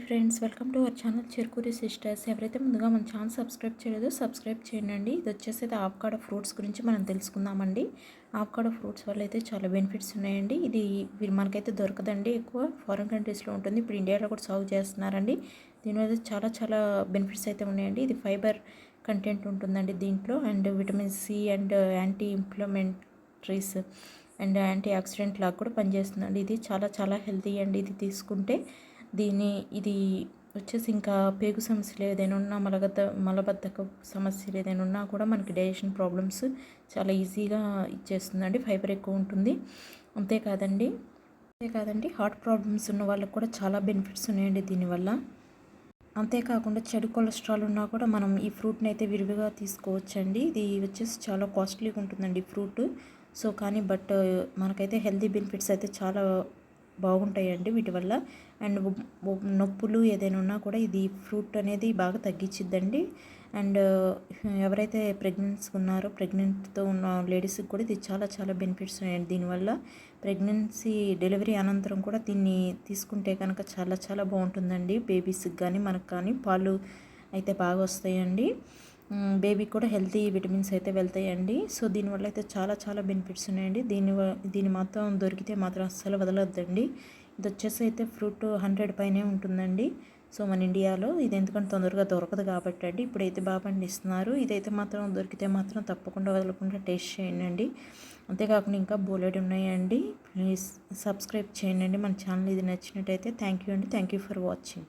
Friends welcome to our channel Cherukuri sisters. ఎవరైతే ముందుగా మన ఛానల్ సబ్స్క్రైబ్ చేయలేదో సబ్స్క్రైబ్ చేయండి. ఇది వచ్చేసి అయితే ఆవకాడ ఫ్రూట్స్ గురించి మనం తెలుసుకుందామండి. ఆవకాడ ఫ్రూట్స్ వల్ల అయితే చాలా బెనిఫిట్స్ ఉన్నాయండి. ఇది మనకైతే దొరకదండి ఎక్కువ. ఫారిన్ కంట్రీస్లో ఉంటుంది. ఇప్పుడు ఇండియాలో కూడా సాగు చేస్తున్నారండి. దీనివల్ల చాలా చాలా బెనిఫిట్స్ అయితే ఉన్నాయండి. ఇది ఫైబర్ కంటెంట్ ఉంటుందండి దీంట్లో. And vitamin C and anti inflammatories and antioxidant లాగా కూడా పనిచేస్తుందండి. ఇది చాలా చాలా హెల్తీ అండి. ఇది తీసుకుంటే దీని ఇది వచ్చేసి ఇంకా పేగు సమస్యలు ఏదైనా ఉన్నా మలబద్ధ మలబద్ధక సమస్యలు ఏదైనా ఉన్నా కూడా మనకి డైజెషన్ ప్రాబ్లమ్స్ చాలా ఈజీగా ఇచ్చేస్తుందండి. ఫైబర్ ఎక్కువ ఉంటుంది. అంతేకాదండి అంతేకాదండి హార్ట్ ప్రాబ్లమ్స్ ఉన్న వాళ్ళకి కూడా చాలా బెనిఫిట్స్ ఉన్నాయండి దీనివల్ల. అంతేకాకుండా చెడు కొలెస్ట్రాల్ ఉన్నా కూడా మనం ఈ ఫ్రూట్ని అయితే విరివిగా తీసుకోవచ్చండి. ఇది వచ్చేసి చాలా కాస్ట్లీగా ఉంటుందండి ఫ్రూట్. సో కానీ బట్ మనకైతే హెల్తీ బెనిఫిట్స్ అయితే చాలా బాగుంటాయండి వీటి వల్ల. అండ్ నొప్పులు ఏదైనా ఉన్నా కూడా ఇది ఫ్రూట్ అనేది బాగా తగ్గించిద్దండి అండ్ ఎవరైతే ప్రెగ్నెన్సీ ఉన్నారో ప్రెగ్నెంట్తో ఉన్న లేడీస్కి కూడా ఇది చాలా చాలా బెనిఫిట్స్ ఉన్నాయండి. దీనివల్ల ప్రెగ్నెన్సీ డెలివరీ అనంతరం కూడా దీన్ని తీసుకుంటే కనుక చాలా చాలా బాగుంటుందండి. బేబీస్కి కానీ మనకు కానీ పాలు అయితే బాగా వస్తాయండి. బేబీకి కూడా హెల్తీ విటమిన్స్ అయితే వెళ్తాయండి. సో దీనివల్ల అయితే చాలా చాలా బెనిఫిట్స్ ఉన్నాయండి. దీని దీని మాత్రం దొరికితే మాత్రం అస్సలు వదలొద్దండి. ఇది వచ్చేసి అయితే ఫ్రూట్ హండ్రెడ్ పైనే ఉంటుందండి. సో మన ఇండియాలో ఇది ఎందుకంటే తొందరగా దొరకదు కాబట్టి అండి. ఇప్పుడైతే బాగా పండిస్తున్నారు. ఇదైతే మాత్రం దొరికితే మాత్రం తప్పకుండా వదలకుండా టేస్ట్ చేయండి అంతేకాకుండా ఇంకా బోలెడ్ ఉన్నాయండి. ప్లీజ్ సబ్స్క్రైబ్ చేయండి మన ఛానల్ ఇది నచ్చినట్టయితే థ్యాంక్ యూ అండి. Thank you for watching